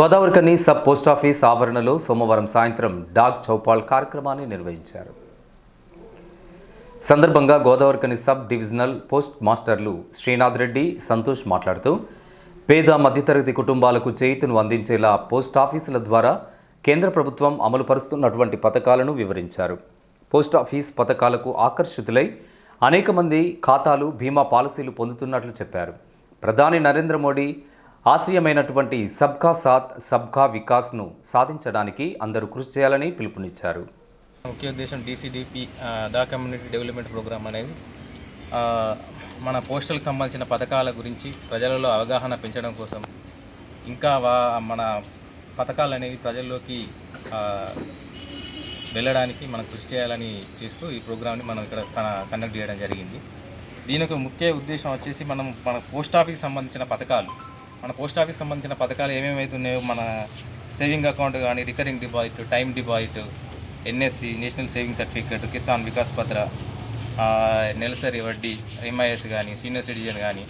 Godavarikhani sub post office ఆవరణలో సోమవారం సాయంత్రం డాగ్ చౌపాల్ కార్యక్రమాన్ని నిర్వహించారు. సందర్భంగా గోదావరికని సబ్ డివిజనల్ పోస్ట్ మాస్టర్లు శ్రీనాథ్ రెడ్డి సంతోష్ మాట్లాడుతూ పేద మధ్యతరగతి కుటుంబాలకు చేతును అందించేలా పోస్ట్ ఆఫీసుల ద్వారా కేంద్ర ప్రభుత్వం అమలు పరుస్తున్నటువంటి పథకాలను వివరించారు. పోస్ట్ ఆఫీస్ పథకాలకు ఆకర్షితులై అనేక మంది ఖాతాలు బీమా పాలసీలు పొందుతున్నట్లు చెప్పారు. ప్రధాని నరేంద్ర మోడీ ఆశయమైనటువంటి సబ్కా సాత్ సబ్కా వికాస్ను సాధించడానికి అందరూ కృషి చేయాలని పిలుపునిచ్చారు. ముఖ్య ఉద్దేశం DCDP the community development programme అనేది. మన పోస్టల్కి సంబంధించిన పథకాల గురించి ప్రజలలో అవగాహన పెంచడం కోసం. ఇంకా వా మన పథకాలు అనేవి ప్రజల్లోకి వెళ్ళడానికి మనం కృషి చేయాలని చేస్తూ ఈ ప్రోగ్రామ్ని మనం ఇక్కడ కండక్ట్ చేయడం జరిగింది. దీనికి ముఖ్య ఉద్దేశం వచ్చేసి మనం మన పోస్ట్ ఆఫీస్కి సంబంధించిన పథకాలు. మన పోస్ట్ ఆఫీస్ సంబంధించిన పథకాలు ఏమేమి అవుతున్నాయో మన సేవింగ్ అకౌంట్ కానీ recurring deposit time deposit NSC national saving certificate Kisan Vikas Patra నెలసరి వడ్డీ ఎంఐఎస్ కానీ సీనియర్ సిటిజన్ కానీ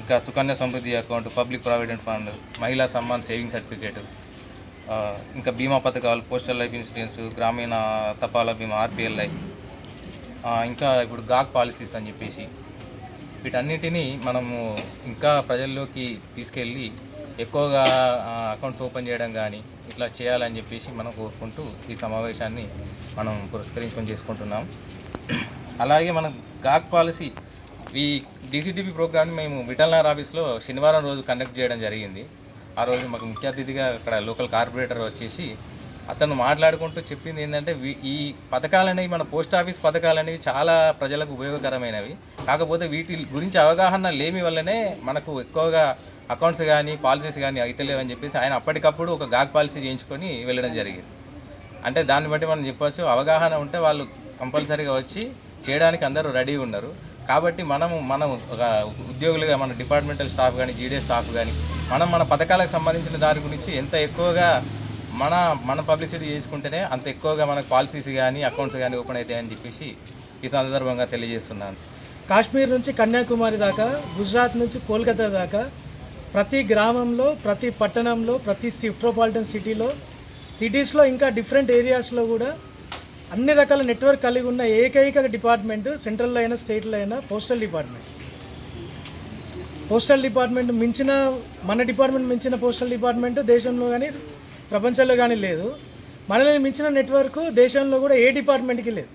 ఇంకా Sukanya Samriddhi account public provident fund Mahila Samman saving certificate ఇంకా బీమా పథకాలు పోస్టల్ లైఫ్ ఇన్సూరెన్స్ గ్రామీణ తపాలా బీమా ఆర్పిఎల్ఐ ఇంకా ఇప్పుడు గాగ్ పాలసీస్ అని చెప్పేసి వీటన్నిటిని మనము ఇంకా ప్రజల్లోకి తీసుకెళ్ళి ఎక్కువగా అకౌంట్స్ ఓపెన్ చేయడం కానీ ఇట్లా చేయాలని చెప్పేసి మనం కోరుకుంటూ ఈ సమావేశాన్ని మనం పురస్కరించుకొని చేసుకుంటున్నాం. అలాగే మనం గాక్ పాలసీ ఈ డీసీటీపీ ప్రోగ్రామ్ని మేము విటల్నార్ ఆఫీస్లో శనివారం రోజు కండక్ట్ చేయడం జరిగింది. ఆ రోజు మాకు ముఖ్య అతిథిగా అక్కడ లోకల్ కార్పొరేటర్ వచ్చేసి అతను మాట్లాడుకుంటూ చెప్పింది ఏంటంటే ఈ పథకాలనేవి మన పోస్ట్ ఆఫీస్ పథకాలనేవి చాలా ప్రజలకు ఉపయోగకరమైనవి. కాకపోతే వీటి గురించి అవగాహన లేమి వల్లనే మనకు ఎక్కువగా అకౌంట్స్ కానీ పాలసీస్ కానీ అయితలేవని చెప్పేసి ఆయన అప్పటికప్పుడు ఒక గాగ్ పాలసీ చేయించుకొని వెళ్ళడం జరిగింది. అంటే దాన్ని బట్టి మనం చెప్పొచ్చు అవగాహన ఉంటే వాళ్ళు కంపల్సరీగా వచ్చి చేయడానికి అందరూ రెడీగా ఉన్నారు. కాబట్టి మనము మనం ఒక ఉద్యోగులుగా మన డిపార్ట్మెంటల్ స్టాఫ్ కానీ జీడే స్టాఫ్ కానీ మనం మన పథకాలకు సంబంధించిన దాని గురించి ఎంత ఎక్కువగా మన మన పబ్లిసిటీ చేసుకుంటేనే అంత ఎక్కువగా మనకు పాలసీస్ కానీ అకౌంట్స్ కానీ ఓపెన్ అవుతాయని చెప్పేసి ఈ సందర్భంగా తెలియజేస్తున్నాను. కాశ్మీర్ నుంచి కన్యాకుమారి దాకా గుజరాత్ నుంచి కోల్కతా దాకా ప్రతి గ్రామంలో ప్రతి పట్టణంలో ప్రతి మెట్రోపాలిటన్ సిటీలో సిటీస్లో ఇంకా డిఫరెంట్ ఏరియాస్లో కూడా అన్ని రకాల నెట్వర్క్ కలిగి ఉన్న ఏకైక డిపార్ట్మెంట్ సెంట్రల్లో అయినా స్టేట్లో అయినా పోస్టల్ డిపార్ట్మెంట్ పోస్టల్ డిపార్ట్మెంట్ మించిన మన డిపార్ట్మెంట్ మించిన పోస్టల్ డిపార్ట్మెంట్ దేశంలో కానీ ప్రపంచంలో కానీ లేదు. మనల్ని మించిన నెట్వర్క్ దేశంలో కూడా ఏ డిపార్ట్మెంట్కి లేదు.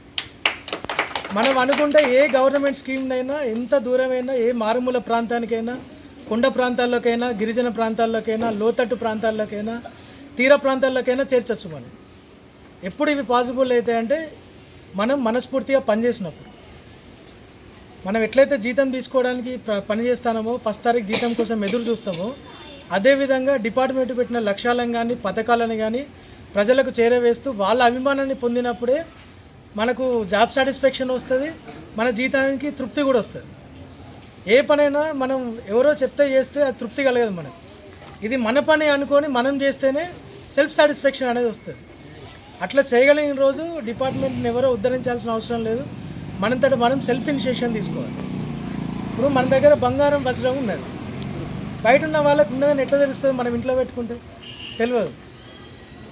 మనం అనుకుంటే ఏ గవర్నమెంట్ స్కీమ్నైనా ఎంత దూరమైనా ఏ మారుమూల ప్రాంతానికైనా కొండ ప్రాంతాల్లోకైనా గిరిజన ప్రాంతాల్లోకైనా లోతట్టు ప్రాంతాల్లోకైనా తీర ప్రాంతాల్లోకైనా చేర్చచ్చు మనం. ఎప్పుడు ఇవి పాసిబుల్ అయితే అంటే మనం మనస్ఫూర్తిగా పనిచేసినప్పుడు. మనం ఎట్లయితే జీతం తీసుకోవడానికి ప- పని చేస్తామో ఫస్ట్ తారీఖు జీతం కోసం ఎదురు చూస్తామో అదేవిధంగా డిపార్ట్మెంట్ పెట్టిన లక్ష్యాలను కానీ పథకాలను కానీ ప్రజలకు చేరవేస్తూ వాళ్ళ అభిమానాన్ని పొందినప్పుడే మనకు జాబ్ సాటిస్ఫాక్షన్ వస్తుంది మన జీతానికి తృప్తి కూడా వస్తుంది. ఏ పనైనా మనం ఎవరో చెప్తే చేస్తే అది తృప్తి కలగదు మనకు. ఇది మన పని అనుకొని మనం చేస్తేనే సెల్ఫ్ సాటిస్ఫాక్షన్ అనేది వస్తుంది. అట్లా చేయగలిగిన రోజు డిపార్ట్మెంట్ని ఎవరో ఉద్ధరించాల్సిన అవసరం లేదు. మనంతట మనం సెల్ఫ్ ఇనిషియేషన్ తీసుకోవాలి. ఇప్పుడు మన దగ్గర బంగారం వజ్రం ఉన్నది. బయట ఉన్న వాళ్ళకు ఉన్నదని ఎట్లా తెలుస్తుంది మనం ఇంట్లో పెట్టుకుంటే? తెలియదు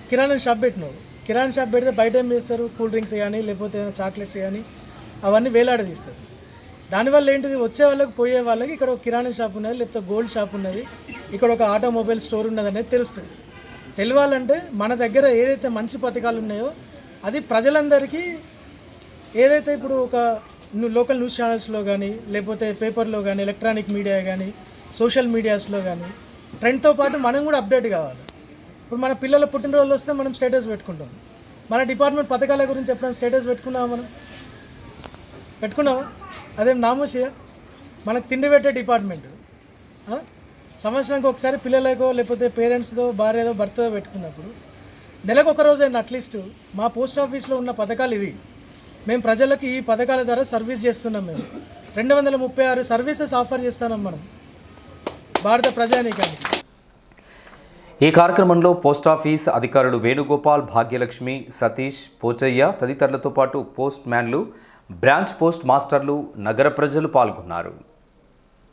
కిరాణా షాప్ పెట్టినావు కిరాణా షాప్ పెడితే బయట ఏం చేస్తారు? కూల్ డ్రింక్స్ కానీ లేకపోతే ఏదైనా చాక్లెట్స్ కానీ అవన్నీ వేలాడదీస్తారు. దానివల్ల ఏంటిది? వచ్చే వాళ్ళకి పోయే వాళ్ళకి ఇక్కడ ఒక కిరాణా షాప్ ఉన్నది లేకపోతే గోల్డ్ షాప్ ఉన్నది. ఇక్కడ ఒక ఆటోమొబైల్ స్టోర్ ఉన్నది అనేది తెలుస్తుంది. తెలియాలంటే మన దగ్గర ఏదైతే మంచి పథకాలు ఉన్నాయో అది ప్రజలందరికీ ఏదైతే ఇప్పుడు ఒక లోకల్ న్యూస్ ఛానల్స్లో కానీ లేకపోతే పేపర్లో కానీ ఎలక్ట్రానిక్ మీడియా కానీ సోషల్ మీడియాస్లో కానీ ట్రెండ్తో పాటు మనం కూడా అప్డేట్ కావాలి. ఇప్పుడు మన పిల్లల పుట్టినరోజులు వస్తే మనం స్టేటస్ పెట్టుకుంటాం. మన డిపార్ట్మెంట్ పథకాల గురించి ఎప్పుడైనా స్టేటస్ పెట్టుకున్నామా మనం? పెట్టుకున్నావా? అదేం నామోషియా మనకు తిండి పెట్టే డిపార్ట్మెంట్. సంవత్సరానికి ఒకసారి పిల్లలకో లేకపోతే పేరెంట్స్తో భార్యదో భర్తతో పెట్టుకున్నప్పుడు నెలకు ఒక రోజైనా అట్లీస్ట్ మా పోస్ట్ ఆఫీస్లో ఉన్న పథకాలు ఇది మేము ప్రజలకు ఈ పథకాల ద్వారా సర్వీస్ చేస్తున్నాం మేము. రెండు వందల ముప్పై ఆరు సర్వీసెస్ ఆఫర్ చేస్తున్నాం మనం. భారత ప్రజానీకానికి ఈ కార్యక్రమంలో పోస్టాఫీస్ అధికారులు వేణుగోపాల్ భాగ్యలక్ష్మి సతీష్ పోచయ్య తదితరులతో పాటు పోస్ట్ మ్యాన్లు బ్రాంచ్ పోస్ట్ మాస్టర్లు నగర ప్రజలు పాల్గొన్నారు.